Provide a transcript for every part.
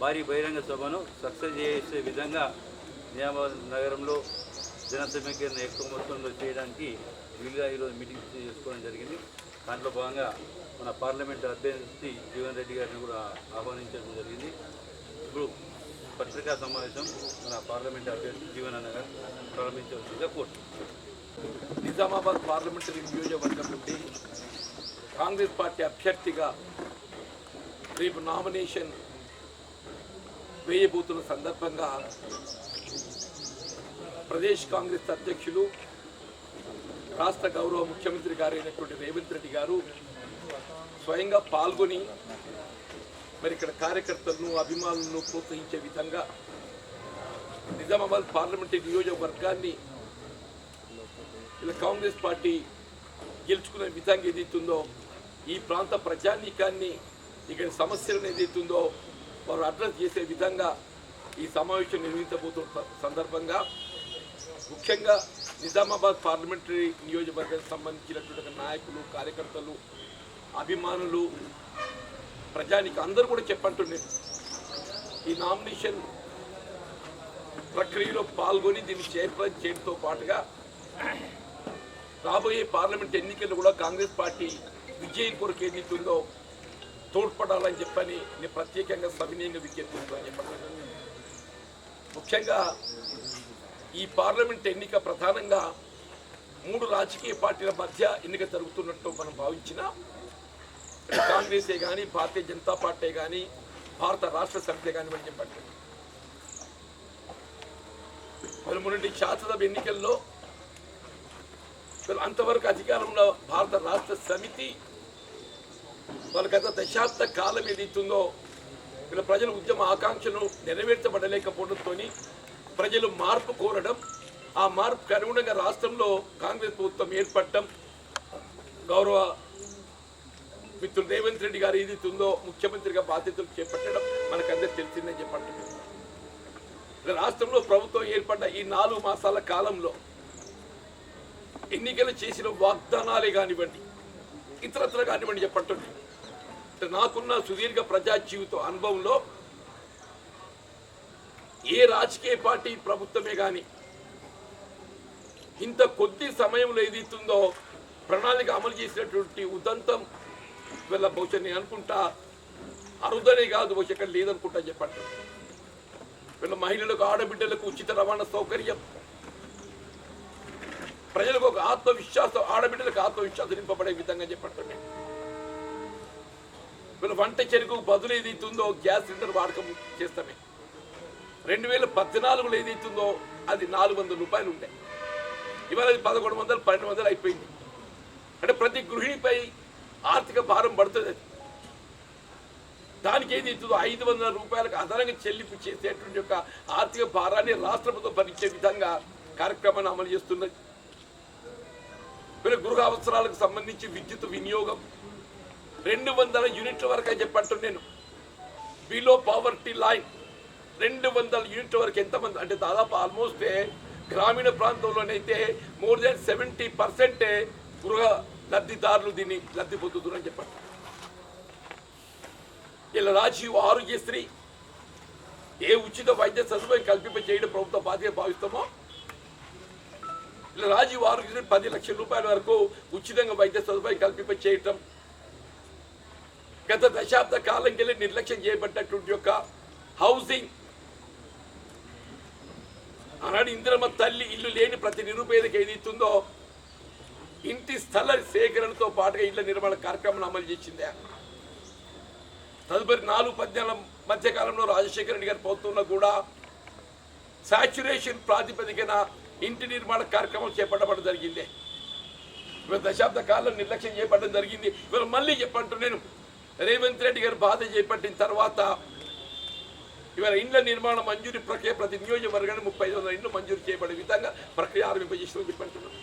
భారీ బహిరంగ సభను సక్సెస్ చేసే విధంగా నిజామాబాద్ నగరంలో జనసమీకరణ ఎక్కువ మొత్తంలో చేయడానికి వీలుగా ఈరోజు మీటింగ్ చేసుకోవడం జరిగింది. దాంట్లో భాగంగా మన పార్లమెంట్ అభ్యర్థి జీవన్ రెడ్డి గారిని కూడా ఆహ్వానించడం జరిగింది. ఇప్పుడు పత్రికా సమావేశం మన పార్లమెంట్ అభ్యర్థి జీవన్ అన్న గారు ప్రారంభించవలసిందిగా కోరుతున్నాను నిజామాబాద్ పార్లమెంటరీ నియోజకవర్గం నుండి కాంగ్రెస్ పార్టీ అభ్యర్థిగా రేపు నామినేషన్ వేయబోతున్న సందర్భంగా ప్రదేశ్ కాంగ్రెస్ అధ్యక్షులు రాష్ట్ర గౌరవ ముఖ్యమంత్రి గారైనటువంటి రేవంత్ రెడ్డి గారు స్వయంగా పాల్గొని మరి ఇక్కడ కార్యకర్తలను అభిమానులను ప్రోత్సహించే విధంగా నిజామాబాద్ పార్లమెంటరీ నియోజకవర్గాన్ని ఇలా కాంగ్రెస్ పార్టీ గెలుచుకునే విధంగా ఏదైతుందో ఈ ప్రాంత ప్రజానీకాన్ని ఇక్కడ సమస్యలను ఏదైతుందో వారు అడ్రస్ చేసే విధంగా ఈ సమావేశం నిర్వహించబోతున్న సందర్భంగా ముఖ్యంగా నిజామాబాద్ పార్లమెంటరీ నియోజకవర్గానికి సంబంధించినటువంటి నాయకులు కార్యకర్తలు అభిమానులు ప్రజానికి అందరూ కూడా చెప్పంటున్నారు ఈ నామినేషన్ ప్రక్రియలో పాల్గొని దీన్ని చైర్పర్సన్ చేయడంతో పాటుగా రాబోయే పార్లమెంట్ ఎన్నికల్లో కూడా కాంగ్రెస్ పార్టీ విజయం కొరకు ఏదైతుందో తోడ్పడాలని చెప్పని నేను ప్రత్యేకంగా సవినీయంగా విజ్ఞప్తిస్తున్నాను చెప్పండి. ముఖ్యంగా ఈ పార్లమెంట్ ఎన్నిక ప్రధానంగా మూడు రాజకీయ పార్టీల మధ్య ఎన్నిక జరుగుతున్నట్టు మనం భావించిన కాంగ్రెసే కానీ భారతీయ జనతా పార్టీ కానీ భారత రాష్ట్ర సమితి కానీ మనం చెప్పండి. మరి శాసనసభ ఎన్నికల్లో అంతవరకు అధికారంలో భారత రాష్ట్ర సమితి వాళ్ళ గత దశాబ్ద కాలం ఏదైతుందో వీళ్ళ ప్రజల ఉద్యమ ఆకాంక్షను నెరవేర్చబడలేకపోవడంతో ప్రజలు మార్పు కోరడం ఆ మార్పుకు అనుగుణంగా రాష్ట్రంలో కాంగ్రెస్ ప్రభుత్వం ఏర్పడటం గౌరవ మిత్రులు రేవంత్ రెడ్డి గారు ఏదైతుందో ముఖ్యమంత్రిగా బాధ్యతలు చేపట్టడం మనకందరికి తెలిసిందని చెప్పంటున్నారు రాష్ట్రంలో ప్రభుత్వం ఏర్పడ్డ ఈ నాలుగు మాసాల కాలంలో ఎన్నికలు చేసిన వాగ్దానాలే కానివ్వండి ఇతరత్ర కానివ్వండి చెప్పండి నాకున్న సుదీర్ఘ ప్రజా జీవిత అనుభవంలో ఏ రాజకీయ పార్టీ ప్రభుత్వమే కానీ ఇంత కొద్ది సమయంలో ఏదైతుందో ప్రణాళిక అమలు చేసినటువంటి ఉదంతం వీళ్ళ బహుశా నేను అనుకుంటా అరుదనే కాదు బహుశా ఇక్కడ లేదనుకుంటా చెప్పండి. వీళ్ళ మహిళలకు ఆడబిడ్డలకు ఉచిత రవాణా సౌకర్యం. ప్రజలకు ఒక ఆత్మవిశ్వాసం ఆడబిడ్డలకు ఆత్మవిశ్వాసం నింపబడే విధంగా చెప్పండి. వీళ్ళ వంట చెరుకు బదులు ఏదైతుందో గ్యాస్ సిలిండర్ వాడకం చేస్తామే. రెండు వేల పద్నాలుగులో ఏదైతుందో అది నాలుగు వందల రూపాయలు ఉండే. ఇవాళ అది పదకొండు వందలు పన్నెండు వందలు అయిపోయింది. అంటే ప్రతి గృహిణిపై ఆర్థిక భారం పడుతుంది అది. దానికి ఏది ఇస్తుందో ఐదు వందల రూపాయలకు అదనంగా చెల్లింపు చేసేటువంటి యొక్క ఆర్థిక భారాన్ని రాష్ట్ర ప్రభుత్వం భరించే విధంగా కార్యక్రమాన్ని అమలు చేస్తున్నది. మరి గృహ అవసరాలకు సంబంధించి విద్యుత్ వినియోగం రెండు వందల యూనిట్ల వరకు అని చెప్పంటు నేను. బిలో పావర్టీ లైన్ రెండు వందల యూనిట్ల వరకు ఎంతమంది? అంటే దాదాపు ఆల్మోస్ట్ గ్రామీణ ప్రాంతంలోనైతే మోర్ దాన్ సెవెంటీ పర్సెంటే గృహ లబ్ధిదారులు దీన్ని లబ్ధి పొందుతున్నారని చెప్పండి ఇలా రాజీవ్ ఆరోగ్యశ్రీ ఏ ఉచిత వైద్య సదుపాయం కల్పింప చేయడం ప్రభుత్వ బాధ్యత భావిస్తామో ఇలా రాజీవ్ ఆరోగ్యశ్రీ పది లక్షల రూపాయల వరకు ఉచితంగా వైద్య సదుపాయం కల్పింప చేయటం గత దశాబ్ద కాలం కెళ్ళి నిర్లక్ష్యం చేయబడ్డటువంటి యొక్క హౌసింగ్. ఆనాడు ఇందిరమ్మ తల్లి ఇల్లు లేని ప్రతి నిరుపేదకి ఏదైతుందో ఇంటి స్థల సేకరణతో పాటుగా ఇళ్ళ నిర్మాణ కార్యక్రమం అమలు చేసిందే. తదుపరి నాలుగు పద్నాలుగు మధ్యకాలంలో రాజశేఖర రెడ్డి గారి ప్రభుత్వంలో కూడా సాచురేషన్ ప్రాతిపదికన ఇంటి నిర్మాణ కార్యక్రమం చేపట్టడం జరిగింది. దశాబ్ద కాలం నిర్లక్ష్యం చేపట్టడం జరిగింది. ఇవాళ మళ్ళీ చెప్పంటూ నేను. రేవంత్ రెడ్డి గారు బాధ చేపట్టిన తర్వాత ఇవాళ ఇండ్ల నిర్మాణ మంజూరు ప్రక్రియ ప్రతి నియోజకవర్గానికి ముప్పై ఐదు వందల ఇండ్లు మంజూరు చేయబడే విధంగా ప్రక్రియ ఆరంభింపజేసిన చెప్పంటున్నాను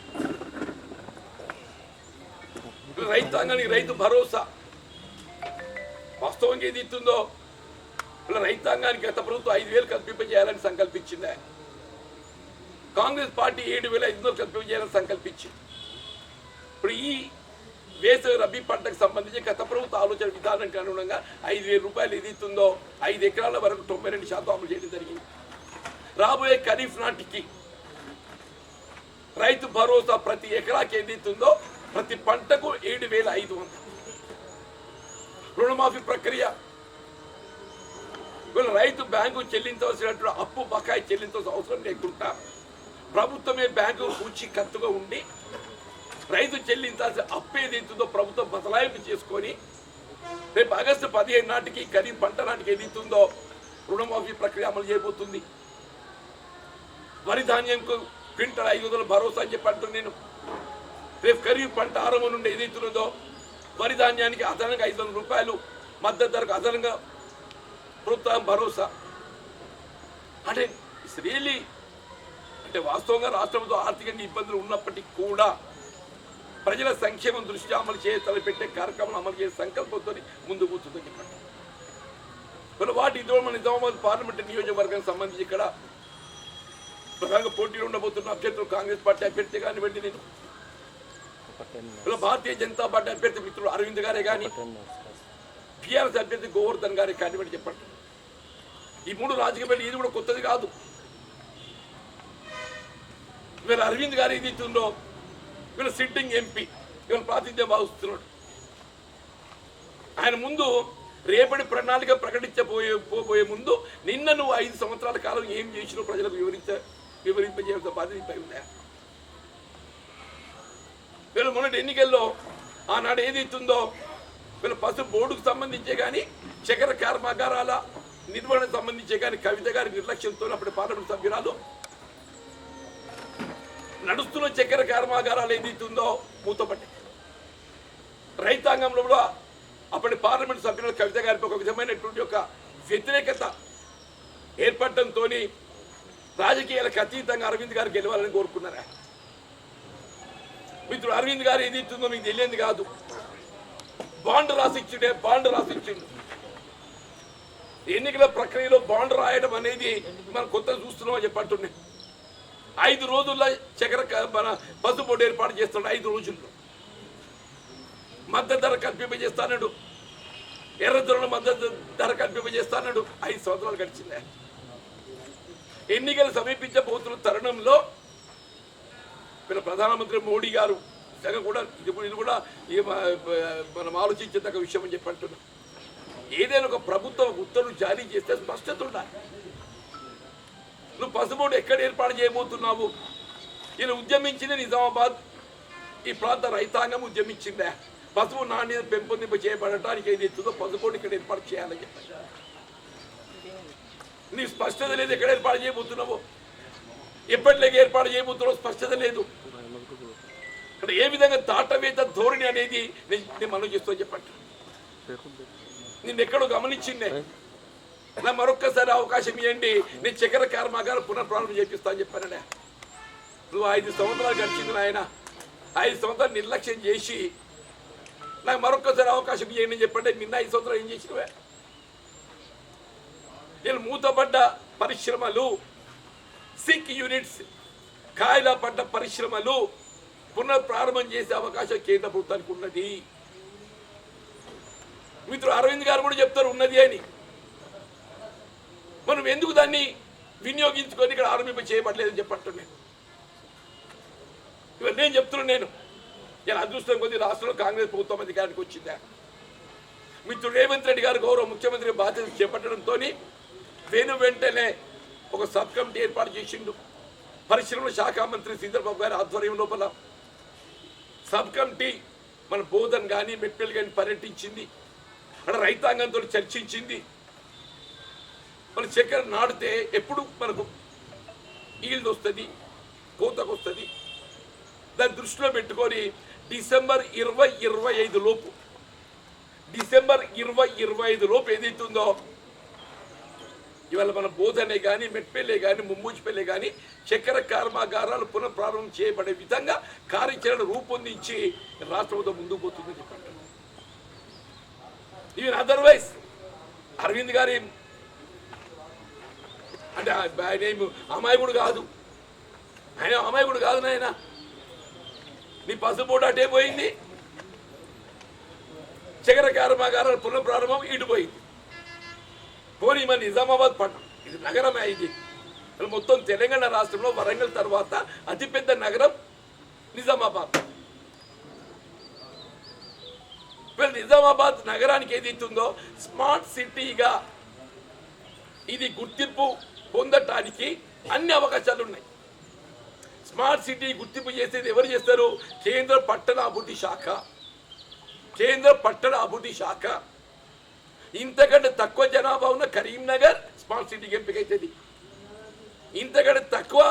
రైతాంగానికి రైతు భరోసా వాస్తవంగా ఏది ఇస్తుందో ఇలా రైతాంగానికి గత ప్రభుత్వం ఐదు వేలు కల్పింపజేయాలని సంకల్పించిందే. కాంగ్రెస్ పార్టీ ఏడు వేల ఐదు వందలు కల్పింపజేయాలని సంకల్పించింది. ఇప్పుడు ఈ వేసవి రబీ పంటకు సంబంధించి గత ప్రభుత్వ ఆలోచన విధానానికి అనుగుణంగా ఐదు వేల రూపాయలు ఏది ఇస్తుందో ఐదు ఎకరాల వరకు తొంభై రెండు శాతం అమలు చేయడం జరిగింది. రాబోయే ఖరీఫ్ నాటికి రైతు భరోసా ప్రతి ఎకరాకి ఏది ఇస్తుందో ప్రతి పంటకు ఏడు వేల ఐదు వందలు. రుణమాఫీ ప్రక్రియ. వీళ్ళు రైతు బ్యాంకు చెల్లించవలసినటువంటి అప్పు బకాయి చెల్లించవలసిన అవసరం లేకుండా ప్రభుత్వమే బ్యాంకు పూచి కత్తుగా ఉండి రైతు చెల్లించాల్సిన అప్పు ఏదైతుందో ప్రభుత్వం బదలాయింపు చేసుకొని రేపు ఆగస్టు పదిహేను నాటికి ఖరీఫ్ పంట నాటికి ఏదైతుందో రుణమాఫీ ప్రక్రియ అమలు చేయబోతుంది. వరి ధాన్యంకు క్వింటల్ ఐదు వందల భరోసా అని చెప్పి నేను. రేపు ఖరీఫ్ పంట ఆరంభం నుండి ఏదైతున్నదో వరి ధాన్యానికి అదనంగా ఐదు వందల రూపాయలు మద్దతు ధరకు అదనంగా ప్రోత్సాహం భరోసా. అంటే ఇట్స్ రియలీ అంటే వాస్తవంగా రాష్ట్రంతో ఆర్థికంగా ఇబ్బందులు ఉన్నప్పటికీ కూడా ప్రజల సంక్షేమం దృష్ట్యా అమలు చేయ తలపెట్టే కార్యక్రమం అమలు చేసే సంకల్పంతో ముందు పోతుందని చెప్పండి మరి వాటి ఇదో మన నిజామాబాద్ పార్లమెంటు నియోజకవర్గానికి సంబంధించి ఇక్కడ ప్రధానంగా పోటీలో ఉండబోతున్న అభ్యర్థులు కాంగ్రెస్ పార్టీ అభ్యర్థి కానివ్వండి నేను. ఇలా భారతీయ జనతా పార్టీ అభ్యర్థి మిత్రుడు అరవింద్ గారే కానీ టీఆర్ఎస్ అభ్యర్థి గోవర్ధన్ గారే కానివ్వండి చెప్పండి. ఈ మూడు రాజకీయ పార్టీలు ఇది కూడా కొత్తది కాదు. మీరు అరవింద్ గారు ఏది ఇస్తుందో వీళ్ళ సిట్టింగ్ ఎంపీ వీళ్ళ ప్రాతినిధ్యం భావిస్తున్నాడు ఆయన ముందు రేపటి ప్రణాళిక ప్రకటించబోయే పోబోయే ముందు నిన్న నువ్వు ఐదు సంవత్సరాల కాలం ఏం చేసినావు ప్రజలకు వివరించ వివరింపజేయాల్సిన బాధ్యతపై ఉందా? వీళ్ళు మొన్నటి ఎన్నికల్లో ఆనాడు ఏది ఇస్తుందో వీళ్ళ పసు బోర్డుకు సంబంధించే కానీ చక్కెర కర్మాగారాల నిర్వహణకు సంబంధించే కానీ కవిత గారి నిర్లక్ష్యంతో అప్పటి పార్లమెంట్ సభ్యురాలు నడుస్తున్న చక్కెర కర్మాగారాలు ఏది ఉందో మూతపట్టి. రైతాంగంలో కూడా అప్పటి పార్లమెంట్ సభ్యులు కవిత గారికి ఒక విధమైనటువంటి ఒక వ్యతిరేకత ఏర్పడటంతో రాజకీయాలకు అతీతంగా అరవింద్ గారు గెలవాలని కోరుకున్నారా? మిత్రుడు అరవింద్ గారు ఏది ఇస్తుందో మీకు తెలియదు కాదు. బాండ్ రాసిచ్చుడే బాండ్ రాసిచ్చిండు. ఎన్నికల ప్రక్రియలో బాండ్ రాయడం అనేది మనం కొత్త చూస్తున్నామని చెప్పట్టుండే ఐదు రోజుల్లో చక్కెర మన మన బోర్డు ఏర్పాటు చేస్తాడు ఐదు రోజుల్లో. మద్దతు ధర కల్పింపజేస్తానడు ఎర్రదొరల మద్దతు ధర కల్పింపజేస్తానడు ఐదు సంవత్సరాలు గడిచిందే. ఎన్నికలు సమీపించబోతున్న తరుణంలో వీళ్ళ ప్రధానమంత్రి మోడీ గారు నిజంగా కూడా ఇది కూడా- ఇది కూడా మనం ఆలోచించదగ్గ విషయం అని చెప్పి అంటున్నాం. ఏదైనా ఒక ప్రభుత్వం ఉత్తర్వులు జారీ చేస్తే స్పష్టత ఉండాలి. నువ్వు పసుబోటు ఎక్కడ ఏర్పాటు చేయబోతున్నావు? ఈయన ఉద్యమించింది నిజామాబాద్. ఈ ప్రాంత రైతాంగం ఉద్యమించిందే. పసుపు నాణ్యత పెంపొందింప చేయబడటానికి ఏది ఎత్తుందో పసుబోర్డు ఇక్కడ ఏర్పాటు చేయాలని చెప్పారు నీ స్పష్టత లేదు ఎక్కడ ఏర్పాటు చేయబోతున్నావు? ఎప్పటిలాగా ఏర్పాటు చేయబోతున్నావు స్పష్టత లేదు. ఇక్కడ ఏ విధంగా దాటవేత ధోరణి అనేది నేను మనం చేస్తూ చెప్పండి. నిన్నెక్కడో గమనించిందే. నా మరొక్కసారి అవకాశం ఇవ్వండి నేను చక్కెర కర్మాగారం పునఃప్రారంభం చేపిస్తా అని చెప్పాననే నువ్వు ఐదు సంవత్సరాలు గడిచింది నాయన. ఐదు సంవత్సరాలు నిర్లక్ష్యం చేసి నాకు మరొక్కసారి అవకాశం ఇవ్వండి అని చెప్పండి నిన్న ఐదు సంవత్సరాలు ఏం చేసినవే? నేను మూతపడ్డ పరిశ్రమలు సింక్ యూనిట్స్ కాయల పడ్డ పరిశ్రమలు పునఃప్రారంభం చేసే అవకాశం కేంద్ర ప్రభుత్వానికి ఉన్నది. మిత్రుడు అరవింద్ గారు కూడా చెప్తారు ఉన్నది అని. మనం ఎందుకు దాన్ని వినియోగించుకొని ఇక్కడ ఆరంభింప చేయబడలేదని చెప్పంటున్నాను ఇవన్నీ నేను చెప్తున్నాను నేను. ఇలా అదృష్టం కొద్ది రాష్ట్రంలో కాంగ్రెస్ ప్రభుత్వం అధికారానికి వచ్చిందా? మిత్రుడు రేవంత్ రెడ్డి గారు గౌరవ ముఖ్యమంత్రి బాధ్యత చేపట్టడంతో వేణు వెంటనే ఒక సబ్ కమిటీ ఏర్పాటు చేసిండు. పరిశ్రమల శాఖ మంత్రి శ్రీధర్బాబు గారి ఆధ్వర్యం లోపల సబ్ కమిటీ మన బోధన్ కానీ మెట్పల్ కానీ పర్యటించింది. అక్కడ రైతాంగంతో చర్చించింది. మన చక్కెర నాటితే ఎప్పుడు మనకు ఈల్డ్ వస్తుంది కోతకు వస్తుంది. దాన్ని దృష్టిలో పెట్టుకొని డిసెంబర్ ఇరవై ఇరవై ఐదు లోపు డిసెంబర్ ఇరవై ఇరవై ఐదు లోపు ఏదైతుందో ఇవాళ మన బోధనే కానీ మెట్పల్లె కానీ ముమ్మూచిపల్లె కానీ చక్కెర కర్మాగారాలు పునఃప్రారంభం చేయబడే విధంగా కార్యాచరణ రూపొందించి రాష్ట్ర ప్రభుత్వం ముందుకు పోతుందని చెప్పండి. ఈవెన్ అదర్వైజ్ అరవింద్ గారి అంటే ఆయన అమాయకుడు కాదు. ఆయన అమాయకుడు కాదు నాయన. నీ పసుపోటు అటే పోయింది. చక్కెర కర్మాగారాలు పునఃప్రారంభం ఇటుపోయింది పోనీ మన నిజామాబాద్ పట్టణం. ఇది నగరమే ఇది. మొత్తం తెలంగాణ రాష్ట్రంలో వరంగల్ తర్వాత అతిపెద్ద నగరం నిజామాబాద్. వీళ్ళు నిజామాబాద్ నగరానికి ఏది ఇస్తుందో స్మార్ట్ సిటీగా. ఇది గుర్తింపు పొందటానికి అన్ని అవకాశాలు ఉన్నాయి స్మార్ట్ సిటీ గుర్తింపు చేసేది ఎవరు చేస్తారు? కేంద్ర పట్టణ అభివృద్ధి శాఖ. కేంద్ర పట్టణ అభివృద్ధి శాఖ. ఇంతకంటే తక్కువ జనాభా ఉన్న కరీంనగర్ స్మార్ట్ సిటీకి ఎంపిక అవుతుంది ఇంతకంటే తక్కువ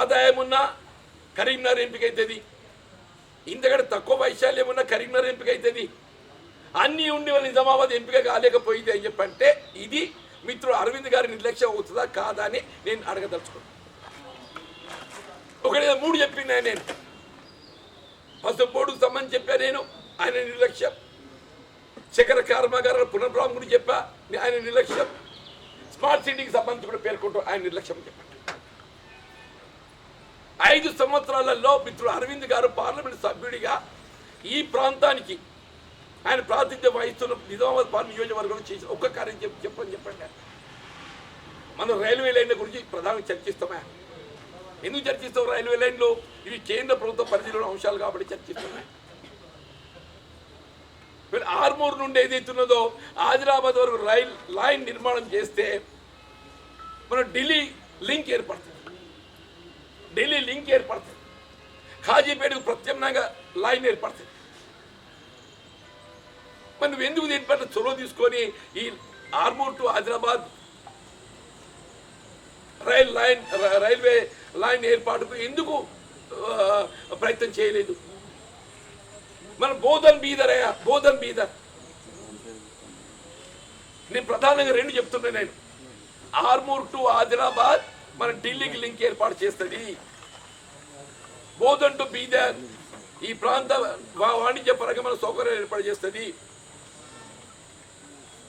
ఆదాయం ఉన్న కరీంనగర్ ఎంపిక అవుతుంది ఇంతకంటే తక్కువ వైశాల్యం ఉన్న కరీంనగర్ ఎంపిక అవుతుంది అన్నీ ఉండి వాళ్ళ నిజామాబాద్ ఎంపిక కాలేకపోయింది అని చెప్పంటే ఇది మిత్రుడు అరవింద్ గారి నిర్లక్ష్యం అవుతుందా కాదా అని నేను అడగదలుచుకున్నాను ఒకటి మూడు చెప్పింది నేను. పసుపు బోర్డుకు సంబంధించి చెప్పా నేను ఆయన నిర్లక్ష్యం. చక్కెర కర్మాగారాల పునర్భావం గురించి చెప్పా ఆయన నిర్లక్ష్యం. స్మార్ట్ సిటీకి సంబంధించి కూడా పేర్కొంటూ ఆయన నిర్లక్ష్యం చెప్పండి ఐదు సంవత్సరాలలో మిత్రుడు అరవింద్ గారు పార్లమెంట్ సభ్యుడిగా ఈ ప్రాంతానికి ఆయన ప్రాతినిధ్యం వహిస్తున్న నిజామాబాద్ పాలన నియోజకవర్గంలో చేసిన ఒక్క కార్యం చెప్పి చెప్పని చెప్పండి. మనం రైల్వే లైన్ల గురించి ప్రధానంగా చర్చిస్తామా? ఎందుకు చర్చిస్తాం రైల్వే లైన్లు? ఇవి కేంద్ర ప్రభుత్వ పరిధిలో అంశాలు కాబట్టి చర్చిస్తామా? ఆర్మూర్ నుండి ఏదైతున్నదో ఆదిలాబాద్ వరకు రైల్ లైన్ నిర్మాణం చేస్తే మన ఢిల్లీ లింక్ ఏర్పడుతుంది. ఢిల్లీ లింక్ ఏర్పడుతుంది. ఖాజీపేటకు ప్రత్యామ్నాయంగా లైన్ ఏర్పడుతుంది. మరి నువ్వు ఎందుకు దీనిపైన చొరవ తీసుకొని ఈ Armoor to Adilabad rail line railway line ఏర్పాటుకు ఎందుకు ప్రయత్నం చేయలేదు? మన బోధన్ బీదర్ అయ్యా బోధన్ బీదర్. నేను ప్రధానంగా రెండు చెప్తున్నా నేను. ఆర్మూర్ టు ఆదిలాబాద్ మన ఢిల్లీకి లింక్ ఏర్పాటు చేస్తుంది. బోధన్ టు బీదర్ ఈ ప్రాంత వాణిజ్య పరంగా మన సౌకర్యం ఏర్పాటు చేస్తుంది.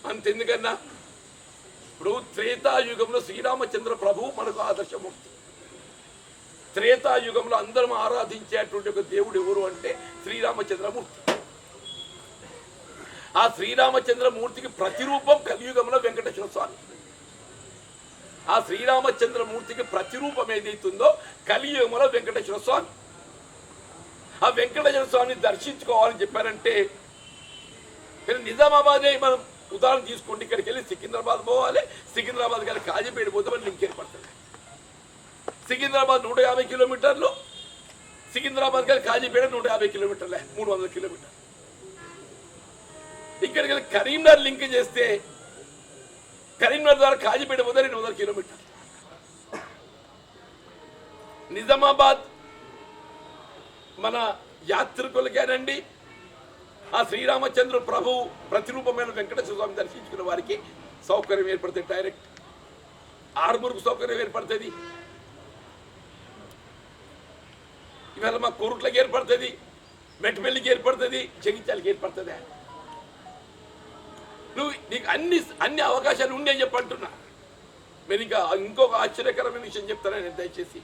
అంతెందుకన్నా? ఇప్పుడు త్రేతాయుగంలో శ్రీరామచంద్ర ప్రభు మనకు ఆదర్శమూర్తి. త్రేతాయుగంలో అందరం ఆరాధించేటువంటి ఒక దేవుడు ఎవరు అంటే శ్రీరామచంద్రమూర్తి. ఆ శ్రీరామచంద్రమూర్తికి ప్రతిరూపం కలియుగంలో వెంకటేశ్వర స్వామి. ఆ శ్రీరామచంద్రమూర్తికి ప్రతిరూపం ఏదైతుందో కలియుగంలో వెంకటేశ్వర స్వామి. ఆ వెంకటేశ్వర స్వామిని దర్శించుకోవాలని చెప్పారంటే నిజామాబాదే మనం ఉదాహరణ తీసుకుంటే ఇక్కడికి వెళ్ళి సికింద్రాబాద్ పోవాలి. సికింద్రాబాద్ కానీ కాజీపేట పోతే మన లింక్ ఏర్పడుతుంది. సికింద్రాబాద్ నూట యాభై కిలోమీటర్లు సికింద్రాబాద్ కానీ కాజీపేట నూట యాభై కిలోమీటర్లే మూడు వందల కిలోమీటర్లు ఇక్కడికి వెళ్ళి కరీంనగర్ లింక్ చేస్తే కరీంనగర్ ద్వారా కాజీపేట పోతే రెండు వందల కిలోమీటర్లు నిజామాబాద్ మన యాత్రికులకేనండి ఆ శ్రీరామచంద్ర ప్రభు ప్రతిరూపమైన వెంకటేశ్వర స్వామి దర్శించుకున్న వారికి సౌకర్యం ఏర్పడుతుంది డైరెక్ట్ ఆర్మూర్కు సౌకర్యం ఏర్పడుతుంది. ఇవాళ మా కోరుట్లకి ఏర్పడుతుంది మెట్పల్లికి ఏర్పడుతుంది జగిత్యాలకి ఏర్పడుతుంది. నువ్వు నీకు అన్ని అన్ని అవకాశాలు ఉండే అని చెప్పి అంటున్నా. మీరు ఇంకా ఇంకొక ఆశ్చర్యకరమైన విషయం చెప్తాను నేను దయచేసి.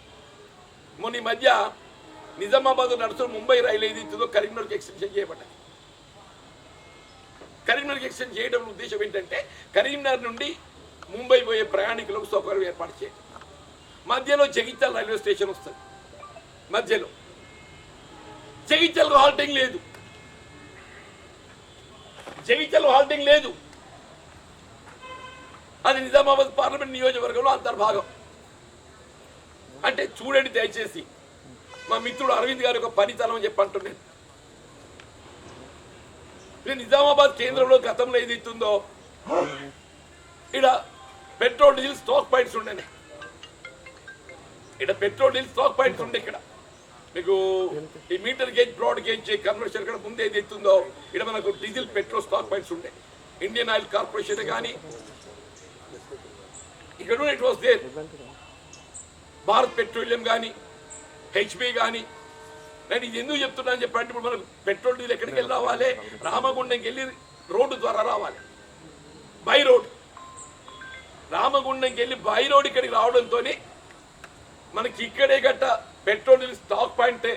మొన్న ఈ మధ్య నిజామాబాద్ నడుస్తున్న ముంబై రైలు ఏది ఇస్తుందో కరీంనగర్కి ఎక్స్టెన్షన్ చేయబడ్డాయి కరీంనగర్కి ఎక్స్టెన్షన్ చేయడం ఉద్దేశం ఏంటంటే కరీంనగర్ నుండి ముంబై పోయే ప్రయాణికులకు సౌకర్యం ఏర్పాటు చేయడం. మధ్యలో జగిత్యాల రైల్వే స్టేషన్ వస్తుంది. మధ్యలో. జగిత్యాలకు హాల్టింగ్ లేదు. జగిత్యాల హాల్టింగ్ లేదు. అది నిజామాబాద్ పార్లమెంట్ నియోజకవర్గంలో అంతర్భాగం. అంటే చూడండి దయచేసి మా మిత్రుడు అరవింద్ గారి ఒక పనితనం అని చెప్పంటున్నాను నిజామాబాద్ కేంద్రంలో గతంలో ఏది ఇస్తుందో ఇక్కడ పెట్రోల్ డీజిల్ స్టాక్ పాయింట్స్ ఉండే ఇక్కడ పెట్రోల్ డీజిల్ స్టాక్ పాయింట్స్ ఉండే ఇక్కడ. మీకు ఈ meter gauge broad gauge conversion ఇక్కడ ముందే ఏది ఇస్తుందో ఇక్కడ మనకు డీజిల్ పెట్రోల్ స్టాక్ పాయింట్స్ ఉండే. ఇండియన్ ఆయిల్ కార్పొరేషన్ కానీ ఇక్కడ it was there Bharat petroleum కానీ హెచ్పి కానీ నేను ఇది ఎందుకు చెప్తున్నా అని చెప్పంటే ఇప్పుడు మనం పెట్రోల్ డీజిల్ ఎక్కడికి వెళ్ళి రావాలి? రామగుండంకి వెళ్ళి రోడ్డు ద్వారా రావాలి. By road. రామగుండంకి వెళ్ళి బై రోడ్ ఇక్కడికి రావడంతో మనకి ఇక్కడే గట్ట పెట్రోల్ డీజిల్ స్టాక్ పాయింట్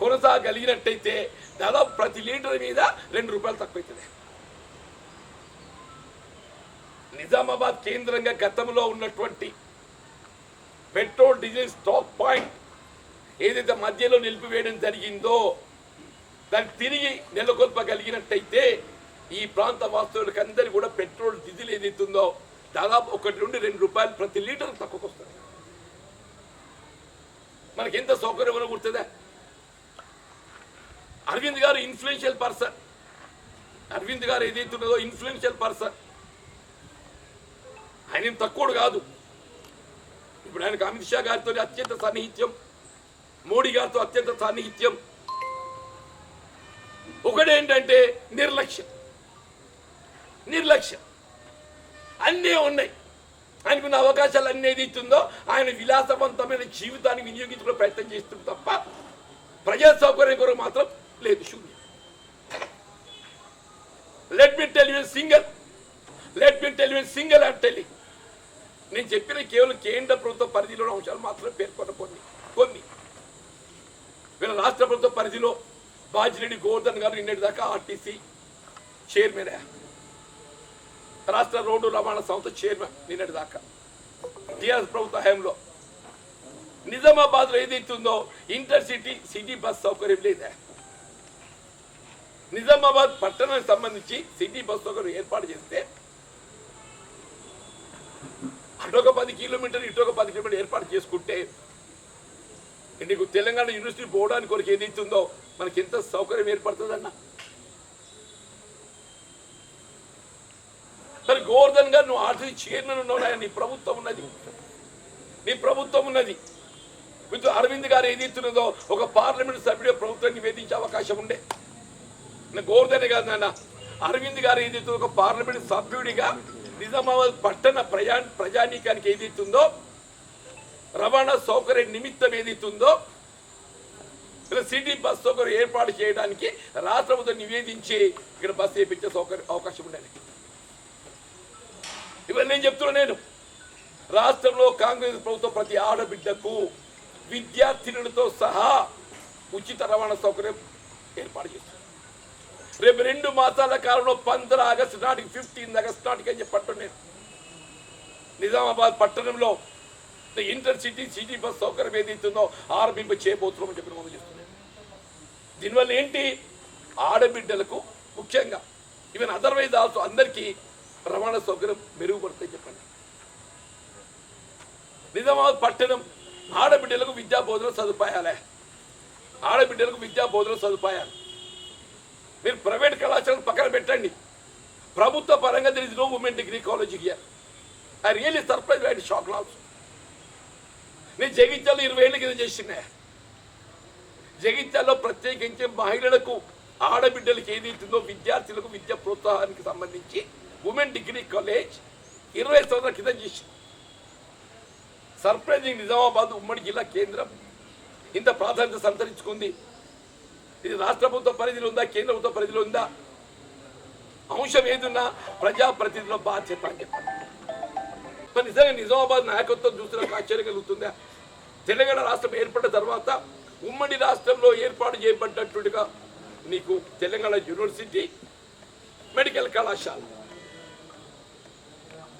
కొనసాగలిగినట్టయితే దాదాపు ప్రతి లీటర్ మీద రెండు రూపాయలు తక్కువ అవుతుంది నిజామాబాద్ కేంద్రంగా గతంలో ఉన్నటువంటి పెట్రోల్ డీజిల్ స్టాక్ పాయింట్ ఏదైతే మధ్యలో నిలిపివేయడం జరిగిందో దాన్ని తిరిగి నెలకొల్పగలిగినట్టయితే ఈ ప్రాంత వాస్తవులకు అందరికీ కూడా పెట్రోల్ డీజిల్ ఏదైతుందో దాదాపు ఒకటి నుండి రెండు రూపాయలు ప్రతి లీటర్ తక్కువకు వస్తుంది మనకి ఎంత సౌకర్యం గుర్తుందా? అరవింద్ గారు ఇన్ఫ్లుయెన్షియల్ పర్సన్ అరవింద్ గారు ఏదైతే ఉన్నదో ఇన్ఫ్లుయెన్షియల్ పర్సన్ ఆయన తక్కువడు కాదు. ఇప్పుడు ఆయనకు అమిత్ షా గారితో అత్యంత సన్నిహిత్యం. మోడీ గారితో అత్యంత సాన్నిహిత్యం. ఒకటేంటంటే నిర్లక్ష్యం. నిర్లక్ష్యం. అన్నీ ఉన్నాయి. ఆయనకున్న అవకాశాలు అన్నీ ఏది ఇస్తుందో ఆయన విలాసవంతమైన జీవితాన్ని వినియోగించుకునే ప్రయత్నం చేస్తుంది తప్ప ప్రజా సౌకర్యం కొరకు మాత్రం లేదు శూన్యం. Let me television single let me television single and tele నేను చెప్పిన కేవలం కేంద్ర ప్రభుత్వ పరిధిలో అంశాలు మాత్రమే పేర్కొన్న కొన్ని కొన్ని. వీళ్ళ రాష్ట్ర ప్రభుత్వ పరిధిలో బాజిరెడ్డి గోవర్ధన్ గారు నిన్నటి దాకా ఆర్టీసీ చైర్మన్ రాష్ట్ర రోడ్డు రవాణా సంస్థ చైర్మన్ నిన్నటి దాకా టీఆర్ఎస్ ప్రభుత్వ హయాంలో. నిజామాబాద్లో ఏదైతే ఉందో ఇంటర్ సిటీ సిటీ బస్ సౌకర్యం లేదా. నిజామాబాద్ పట్టణానికి సంబంధించి సిటీ బస్ సౌకర్యం ఏర్పాటు చేస్తే అటొక పది కిలోమీటర్ ఇటొక పది కిలోమీటర్ ఏర్పాటు చేసుకుంటే నీకు తెలంగాణ యూనివర్సిటీ పోవడానికి కొరకు ఏదైతుందో మనకి ఎంత సౌకర్యం ఏర్పడుతుందన్న? మరి గోవర్ధన్ గారు నువ్వు ఆర్టీసీ చైర్మన్ ఉన్నావు నీ ప్రభుత్వం ఉన్నది. నీ ప్రభుత్వం ఉన్నది. విత్ అరవింద్ గారు ఏదైతున్నదో ఒక పార్లమెంట్ సభ్యుడు ప్రభుత్వాన్ని నివేదించే అవకాశం ఉండే. గోవర్ధనే కాదు నాన్న అరవింద్ గారు ఏదైతుందో ఒక పార్లమెంట్ సభ్యుడిగా నిజామాబాద్ పట్టణ ప్రజా ప్రజానీకానికి ఏదైతుందో రవాణా సౌకర్య నిమిత్తం ఏదైతుందో సిటీ బస్ సౌకర్యం ఏర్పాటు చేయడానికి రాష్ట్ర ప్రభుత్వం నివేదించి ఇక్కడ బస్సు వేయించే సౌకర్యం అవకాశం ఉండేది ఇవన్నీ నేను చెప్తున్నా నేను. రాష్ట్రంలో కాంగ్రెస్ ప్రభుత్వం ప్రతి ఆడబిడ్డకు విద్యార్థినులతో సహా ఉచిత రవాణా సౌకర్యం ఏర్పాటు చేస్తుంది. రేపు రెండు మాసాల కాలంలో పంద్ర ఆగస్టు నాటికి ఫిఫ్టీన్ ఆగస్టు నాటికి అని చెప్పి నేను. నిజామాబాద్ పట్టణంలో ఇంటర్ సిటీ సిటీ బస్ సౌకర్యం ఏదైతుందో ఆరంభింప చేయబోతున్నామని చెప్పిన మనం చేస్తున్నాం దీనివల్ల ఏంటి? ఆడబిడ్డలకు ముఖ్యంగా ఈవెన్ అదర్వైజ్ ఆల్సో అందరికీ రవాణా సౌకర్యం మెరుగుపడుతుంది చెప్పండి. నిజామాబాద్ పట్టణం ఆడబిడ్డలకు విద్యా బోధన సదుపాయాలే. ఆడబిడ్డలకు విద్యా బోధన సదుపాయాలు. మీరు ప్రైవేట్ కళాశాల పక్కన పెట్టండి. ప్రభుత్వ పరంగా there is no women degree college here I really surprise and shock లాల్సో నేను జగిత్యాలు ఇరవై ఏళ్ళ కింద చేసిన జగిత్యాల్లో ప్రత్యేకించి మహిళలకు ఆడబిడ్డలకు ఏదైతుందో విద్యార్థులకు విద్య ప్రోత్సాహానికి సంబంధించి ఉమెన్ డిగ్రీ కాలేజ్ ఇరవై సంవత్సరాల క్రితం చేసి సర్ప్రైజింగ్ నిజామాబాద్ ఉమ్మడి జిల్లా కేంద్రం. ఇంత ప్రాధాన్యత సంతరించుకుంది. ఇది రాష్ట్ర ప్రభుత్వ పరిధిలో ఉందా కేంద్ర ప్రభుత్వ పరిధిలో ఉందా? అంశం ఏదున్నా ప్రజాప్రతినిధుల బాధ్యత అని చెప్పండి. మరి నిజంగా నిజామాబాద్ నాయకత్వం చూస్తే ఆశ్చర్యం కలుగుతుందా తెలంగాణ రాష్ట్రం ఏర్పడిన తర్వాత ఉమ్మడి రాష్ట్రంలో ఏర్పాటు చేయబడ్డట్టుగా నీకు తెలంగాణ యూనివర్సిటీ మెడికల్ కళాశాల.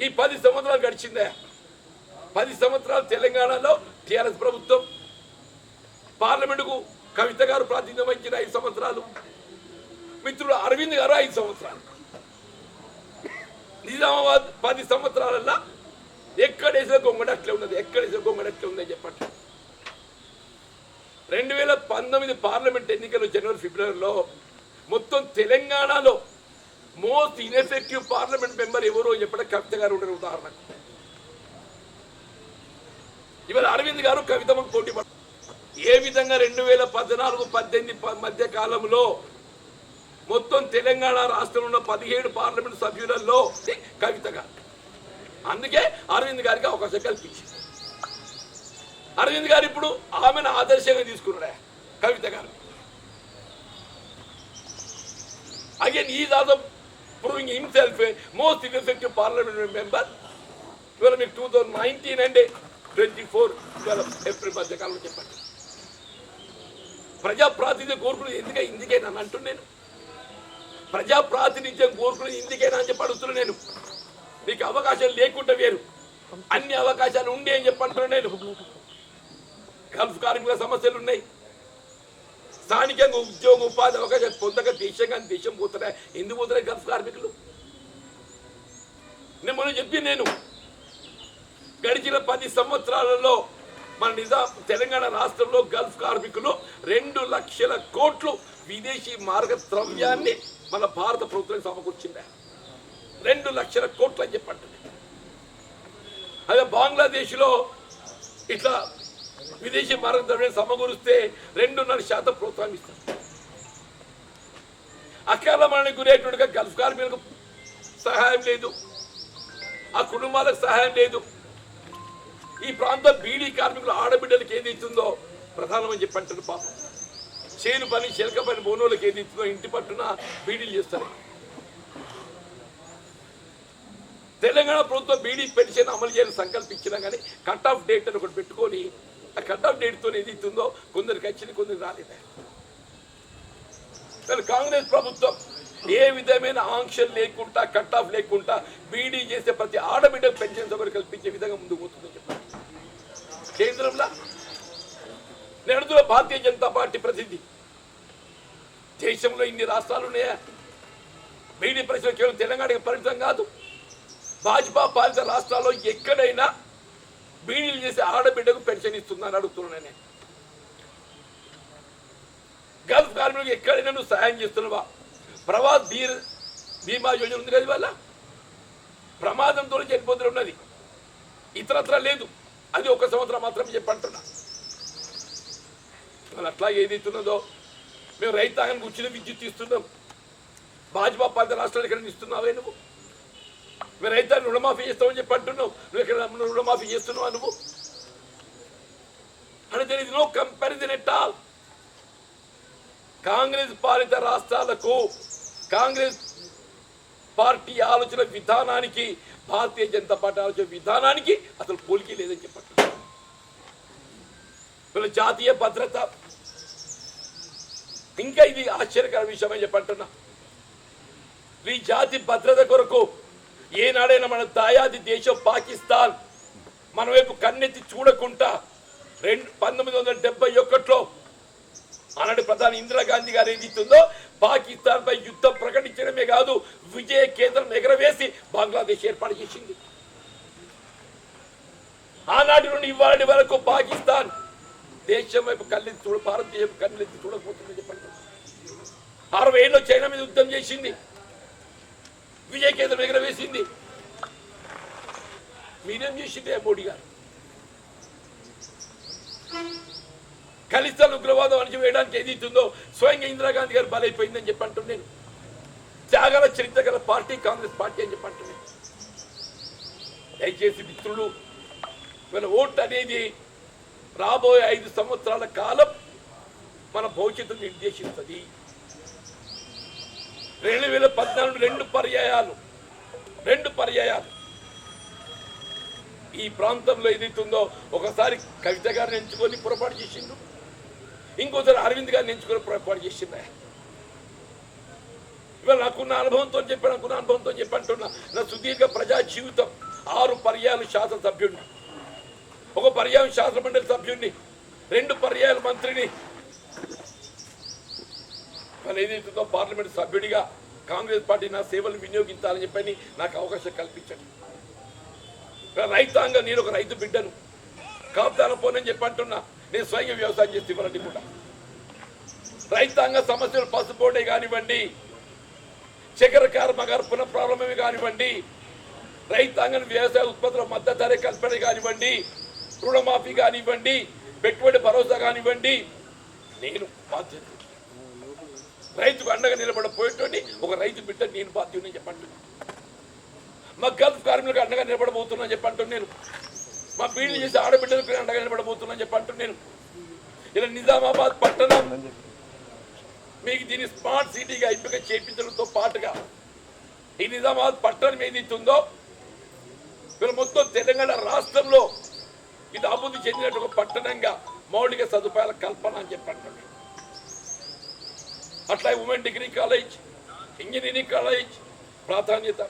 ఈ పది సంవత్సరాలు గడిచిందే? పది సంవత్సరాలు తెలంగాణలో టీఆర్ఎస్ ప్రభుత్వం పార్లమెంటుకు కవిత గారు ప్రాతినిధ్యం వహించిన ఐదు సంవత్సరాలు మిత్రుడు అరవింద్ గారు ఐదు సంవత్సరాలు. నిజామాబాద్ పది సంవత్సరాలల్లో ఎక్కడేసే గొంగడ అట్లే ఉన్నది? ఎక్కడేసే గొంగడ అట్లే ఉందని చెప్పండి. రెండు వేల పంతొమ్మిది పార్లమెంట్ ఎన్నికలు జనవరి ఫిబ్రవరిలో మొత్తం తెలంగాణలో మోస్ట్ ఇన్ఎఫెక్టివ్ పార్లమెంట్ మెంబర్ ఎవరో చెప్పడం కవిత గారు ఉండరు ఉదాహరణ. ఇవాళ అరవింద్ గారు కవితమ్మకు పోటీ పడ ఏ విధంగా రెండు వేల పద్నాలుగు పద్దెనిమిది ప- మధ్య కాలంలో మొత్తం తెలంగాణ రాష్ట్రంలో ఉన్న పదిహేడు పార్లమెంట్ సభ్యులలో కవిత గారు. అందుకే అరవింద్ గారికి అవకాశం కల్పించింది. అరవింద్ గారు ఇప్పుడు ఆమెను ఆదర్శంగా తీసుకున్నాడే కవిత గారు. అగైన్ ఈ దాదాపు proving himself most infective parliament member ఇవాళ మీకు two thousand nineteen and twenty four ఇవాళ ఏప్రిల్ మధ్యకాలంలో చెప్పండి. ప్రజాప్రాతినిధ్యం కోరుకునేది ఎందుకే ఇందుకేనా అని అంటున్నాను ప్రజా ప్రాతినిధ్యం కోరుకునేది ఇందుకేనా అని చెప్పి అడుగుతున్నాను నేను. నీకు అవకాశం లేకుండా వేరు. అన్ని అవకాశాలు ఉండే అని చెప్పి నేను. గల్ఫ్ కార్మికుల సమస్యలు ఉన్నాయి. స్థానికంగా ఉద్యోగ ఉపాధి అవకాశాలు పొందక దేశంగా దేశం పోతున్నాయి ఎందుకు పోతున్నాయి గల్ఫ్ కార్మికులు? నేను చెప్పి నేను. గడిచిన పది సంవత్సరాలలో మన నిజాం తెలంగాణ రాష్ట్రంలో గల్ఫ్ కార్మికులు రెండు లక్షల కోట్లు విదేశీ మార్గ ద్రవ్యాన్ని మన భారత ప్రభుత్వం సమకూర్చింది రెండు లక్షల కోట్లు అని చెప్పండి అదే బంగ్లాదేశ్లో ఇట్లా విదేశీ మార్గ సమకూరుస్తే సమకూరిస్తే రెండున్నర శాతం ప్రోత్సాహం ఇస్తారు. అకాల మరణకు గురైనట్టుగా గల్ఫ్ కార్మికులకు సహాయం లేదు. ఆ కుటుంబాలకు సహాయం లేదు. ఈ ప్రాంతం బీడీ కార్మికుల ఆడబిడ్డలకు ఏది ఇస్తుందో ప్రధానమని చెప్పి అంటారు పాపం. చేను పని చిలక పని బోనోళ్ళకి ఏది ఇస్తుందో ఇంటి పట్టున బీడీలు చేస్తారు. తెలంగాణ ప్రభుత్వం బీడీ పెన్షన్ అమలు చేయాలని సంకల్పించినా కానీ కట్ ఆఫ్ డేట్ అని ఒకటి పెట్టుకొని ఆ కట్ ఆఫ్ డేట్తో ఏది ఇస్తుందో కొందరికి వచ్చింది కొందరికి రాలేదు. కానీ కాంగ్రెస్ ప్రభుత్వం ఏ విధమైన ఆంక్షలు లేకుండా కట్ ఆఫ్ లేకుండా బీడీ చేసే ప్రతి ఆడబిడ్డకు పెన్షన్ సౌకర్యం కల్పించే విధంగా ముందుకు పోతుందని చెప్పారు కేంద్రంలో నేను భారతీయ జనతా పార్టీ ప్రతినిధి. దేశంలో ఇన్ని రాష్ట్రాలు ఉన్నాయా? బీడీ పరిశ్రమ కేవలం తెలంగాణకి పరిమితం కాదు. భాజపా పాలిత రాష్ట్రాల్లో ఎక్కడైనా బీడీలు చేసే ఆడబిడ్డకు పెన్షన్ ఇస్తుందని అడుగుతున్నాను నేను. గల్ఫ్ కార్మికులకు ఎక్కడైనా నువ్వు సహాయం చేస్తున్నావా? ప్రవాస్ బీర్ బీమా యోజన ఉంది కదా వల్ల ప్రమాదంతో చనిపోతూ ఉన్నది. ఇతరత్ర లేదు. అది ఒక సంవత్సరం మాత్రం చెప్పంటున్నా. వాళ్ళు అట్లా ఏదైతున్నదో మేము రైతాంగానికి ఉచిత విద్యుత్ ఇస్తున్నాం. భాజపా పాలిత రాష్ట్రాలు ఎక్కడ ఇస్తున్నావే నువ్వు? మేము రైతాన్ని రుణమాఫీ చేస్తామని చెప్పి అంటున్నావు. నువ్వు ఎక్కడ రుణమాఫీ చేస్తున్నావు నువ్వు? అని తెలియదు. No comparison at all Congress పాలిత రాష్ట్రాలకు కాంగ్రెస్ పార్టీ ఆలోచన విధానానికి భారతీయ జనతా పార్టీ ఆలోచన విధానానికి అసలు పోలికే లేదని చెప్పట్టు వీళ్ళ జాతీయ భద్రత ఇంకా ఇది ఆశ్చర్యకర విషయమని చెప్పంటున్నా ఈ జాతి భద్రత కొరకు ఏనాడైనా మన దాయాది దేశం పాకిస్తాన్ మన వైపు కన్నెత్తి చూడకుండా రెండు పంతొమ్మిది వందల డెబ్బై ఒకటిలో ఆనాడు ప్రధాని ఇందిరాగాంధీ గారు ఏం చెప్తుందో పాకిస్తాన్ పై యుద్ధం ప్రకటించడమే కాదు విజయ కేంద్రం ఎగరవేసి బంగ్లాదేశ్ ఏర్పాటు చేసింది. ఆనాటి నుండి ఇవాళ వరకు పాకిస్తాన్ దేశం వైపు కళ్ళెత్తి చూడ భారతదేశం కళ్ళెత్తి చూడకపోతుందని చెప్పండి. అరవై ఏళ్ళు చైనా మీద యుద్ధం చేసింది. విజయ కేంద్రం ఎగరవేసింది మీరేం చేసిందే మోడీ గారు? ఖలిస్తాన్ ఉగ్రవాదం అణిచివేయడానికి ఏది ఇస్తుందో స్వయంగా ఇందిరాగాంధీ గారు బలైపోయిందని చెప్పి అంటున్నాను త్యాగాల చరిత్ర గల పార్టీ కాంగ్రెస్ పార్టీ అని చెప్పి అంటున్నాను దయచేసి మిత్రులు మన ఓట్ అనేది రాబోయే ఐదు సంవత్సరాల కాలం మన భవిష్యత్తు నిర్దేశిస్తుంది రెండు వేల పద్నాలుగు రెండు పర్యాయాలు. రెండు పర్యాయాలు. ఈ ప్రాంతంలో ఏదైతుందో ఒకసారి కవిత గారిని ఎంచుకొని పొరపాటు చేసిండు. ఇంకోసారి అరవింద్ గారిని ఎంచుకొని పొరపాటు చేసిందా ఇవాళ నాకున్న అనుభవంతో చెప్పి నాకున్న అనుభవంతో చెప్పి అంటున్నా నా సుదీర్ఘ ప్రజా జీవితం ఆరు పర్యాలు శాసనసభ్యుడిని. ఒక పర్యాయం శాసనమండలి సభ్యుడిని రెండు పర్యాయాల మంత్రిని వాళ్ళు ఏదైతుందో పార్లమెంట్ సభ్యుడిగా కాంగ్రెస్ పార్టీ నా సేవలు వినియోగించాలని చెప్పని నాకు అవకాశం కల్పించండి. రైతాంగం నేను ఒక రైతు బిడ్డను. కాపుతాన పోనని చెప్పి అంటున్నా. నేను స్వయంగా వ్యవసాయం చేసి ఇవ్వాలండి కూడా. రైతాంగ సమస్యలు పసుపోటే కానివ్వండి చక్కెర కర్మగార పునఃప్రారంభమే కానివ్వండి రైతాంగం వ్యవసాయ ఉత్పత్తుల మద్దతు ధర కల్పన కానివ్వండి రుణమాఫీ కానివ్వండి పెట్టుబడి భరోసా కానివ్వండి నేను బాధ్యత. రైతుకు అండగా నిలబడపోయేటోని ఒక రైతు బిడ్డ నేను బాధ్యుని చెప్పంటున్నాను మా గల్ఫ్ కార్మికులకు అండగా నిలబడబోతున్నా చెప్పంటున్నాను నేను. మా బీడీలు చేసే ఆడబిడ్డలకు అండగా నిలబడబోతున్నా చెప్పంటున్నాను నేను. ఇలా నిజామాబాద్ పట్టణం మీకు దీన్ని స్మార్ట్ సిటీగా ఎంపిక చేపించడంతో పాటుగా ఈ నిజామాబాద్ పట్టణం ఏదైతుందో వీళ్ళు మొత్తం తెలంగాణ రాష్ట్రంలో ఇది అభివృద్ధి చెందినట్టు ఒక పట్టణంగా మౌలిక సదుపాయాల కల్పన అని చెప్పంటున్నాను అట్లా women degree college engineering college ప్రాధాన్యత.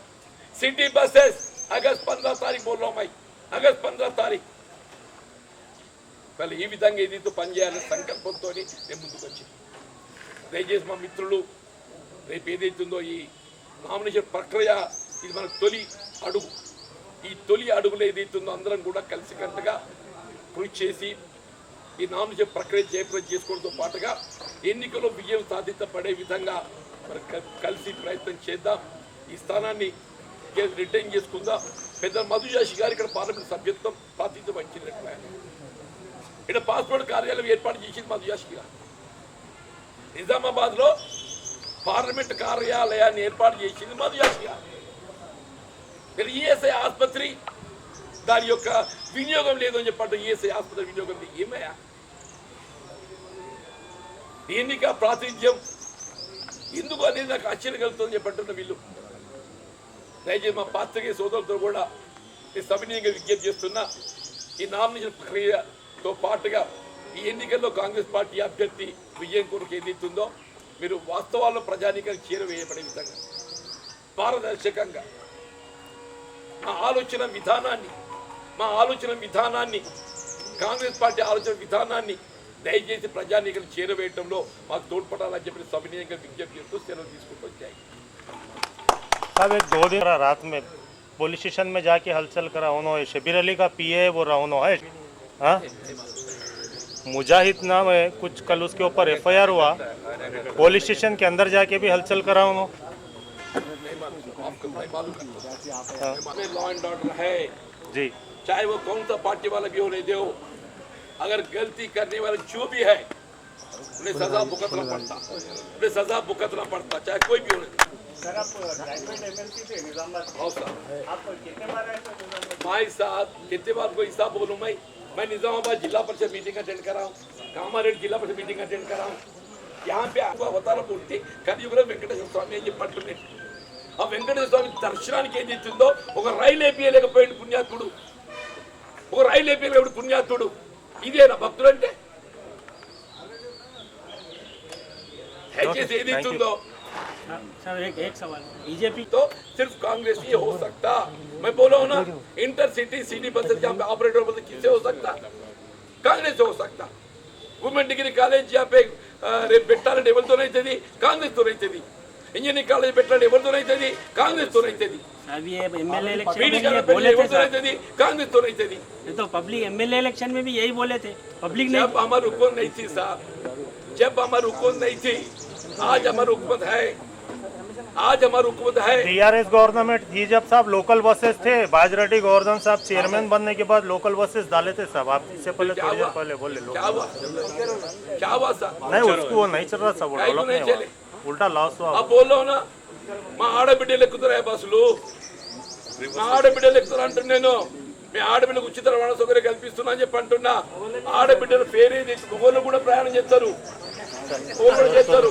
సిటీ బస్సెస్ ఆగస్ట్ పంద్రా తారీఖు బోర్లోమాయి ఆగస్ట్ పంద్రా తారీఖు. మళ్ళీ ఈ విధంగా ఇదితో పనిచేయాలనే సంకల్పంతో నేను ముందుకు వచ్చి దయచేసి మా మిత్రులు రేపు ఏదైతుందో ఈ నామినేషన్ ప్రక్రియ ఇది మన తొలి అడుగు. ఈ తొలి అడుగులు ఏదైతుందో అందరం కూడా కలిసికట్టుగా కృషి చేసి ఈ నామినేషన్ ప్రక్రియ జయప్రదం చేసుకోవడంతో పాటుగా ఎన్నికల్లో విజయం సాధించబడే విధంగా మరి కలిసి ప్రయత్నం చేద్దాం. ఈ స్థానాన్ని రిటైన్ చేసుకుందాం. పెద్ద మధుయాషి గారు ఇక్కడ పార్లమెంట్ సభ్యత్వం ప్రాతినిధ్యం వహించినట్లు ఇక్కడ పాస్పోర్ట్ కార్యాలయం ఏర్పాటు చేసింది మధుయాషి గారు. నిజామాబాద్లో పార్లమెంట్ కార్యాలయాన్ని ఏర్పాటు చేసింది మధుయాషి గారు. మరి ఈఎస్ఐ ఆసుపత్రి దాని యొక్క వినియోగం లేదు అని చెప్పడం ఈఎస్ఐ ఆసుపత్రి వినియోగం లేదు. ఏమయ్యా ఎన్నిక ప్రాతినిధ్యం ఎందుకు అనేది నాకు ఆశ్చర్యం కలుగుతుంది చెప్పంటున్న వీళ్ళు దయచేసి మా పాత్రికేయ సోదరులతో కూడా నేను సవినీయంగా విజ్ఞప్తి చేస్తున్నా ఈ నామినేషన్ ప్రక్రియతో పాటుగా ఈ ఎన్నికల్లో కాంగ్రెస్ పార్టీ అభ్యర్థి విజయం కొరకు ఏదైతుందో మీరు వాస్తవాల్లో ప్రజానీకానికి చేరవేయబడే విధంగా పారదర్శకంగా మా ఆలోచన విధానాన్ని మా ఆలోచన విధానాన్ని కాంగ్రెస్ పార్టీ ఆలోచన విధానాన్ని దయచేసి ప్రజానీకం చేరవేయటంలో మాకు తోడ్పడాలని చెప్పి సవినీయంగా విజ్ఞప్తి చేస్తూ సెలవు తీసుకుంటూ వచ్చాయి साहब एक दो दिन रात में पुलिस स्टेशन में जाके हलचल करा उन्होंने शबीर अली का पीए वो रहा उन्होंने है हाँ मुजाहिद नाम है कुछ कल उसके ऊपर एफआईआर हुआ पुलिस स्टेशन के अंदर जाके भी हलचल करा उन्होंने नहीं मालूम आपको नहीं मालूम हमें लॉ एंड ऑर्डर है जी चाहे वो कौन सा पार्टी वाला भी होने दो अगर गलती करने वाला जो भी है उन्हें सजा भुगतना पड़ता उन्हें सजा भुगतना पड़ता चाहे कोई भी होने दो सर आप प्राइवेट एमएलसी थे निजामाबाद हाँ सर आप कितने बार आए थे निजामाबाद भाई साहब कितने बार कोई हिसाब बोलूँ मैं मैं निजामाबाद जिला परिषद मीटिंग अटेंड करा हूँ कामारेड जिला परिषद मीटिंग अटेंड करा हूँ यहाँ पे आपको అవతార పూర్తి కలియుగంలో వెంకటేశ్వర స్వామి అని చెప్పి అంటున్నాడు ఆ వెంకటేశ్వర స్వామి దర్శనానికి ఏం చేస్తుందో ఒక రైలు వేపియలేకపోయాడు పుణ్యాత్ముడు ఒక రైలు వేపియలేకపోయాడు పుణ్యాత్ముడు ఇదేనా భక్తుడు అంటే దయచేసి ఏదైతుందో सर एक एक सवाल बीजेपी तो सिर्फ कांग्रेस ही हो सकता मैं बोला हूं ना इंटर सिटी सिटी बस जहाँ पे ऑपरेटर बोलते किससे हो सकता कांग्रेस से हो सकता वुमेन डिग्री कॉलेज यहाँ पे ఆ, రేపు పెట్టాలని ఎవరితో అవుతుంది కాంగ్రెస్ తో అవుతుంది ఇంజనీరింగ్ కాలేజ్ పెట్టాలని ఎవరితో అవుతుంది కాంగ్రెస్ తో అవుతుంది अब ये एमएलए इलेक्शन में బీడీ भी ये కాలేజ్ बोले थे ఎవరితో सर అవుతుంది కాంగ్రెస్ తో అవుతుంది ये तो पब्लिक एमएलए इलेक्शन में भी यही बोले थे पब्लिक ने जब हमारी हुकूमत नहीं थी साहब जब हमारी हुकूमत नहीं थी आज हमारी हुकूमत है आज हमारी हुकूमत है टीआरएस गवर्नमेंट थी जब साहब लोकल बसेस थे बाजरेड्डी गोवर्धन साहब चेयरमैन बनने के बाद लोकल बसेस डाले थे साहब आप इससे पहले क्या थोड़ी देर हुआ? पहले बोले लोग क्या हुआ क्या हुआ साहब नहीं उसको वो नहीं चल रहा था वो काहे को डेवलप नहीं नहीं चले? ఉల్టా లాస్ అపోలో మా ఆడబిడ్డలు ఎక్కుతారా బస్సులు మా ఆడబిడ్డలు ఎక్కుతారా అంటున్నా నేను. మీ ఆడబిడ్డకు ఉచిత రవాణా సౌకర్యం కల్పిస్తున్నా అని చెప్పి అంటున్నా. ఆడబిడ్డలు పేరే మగోళ్ళు కూడా ప్రయాణం చేస్తారు. చేస్తారు.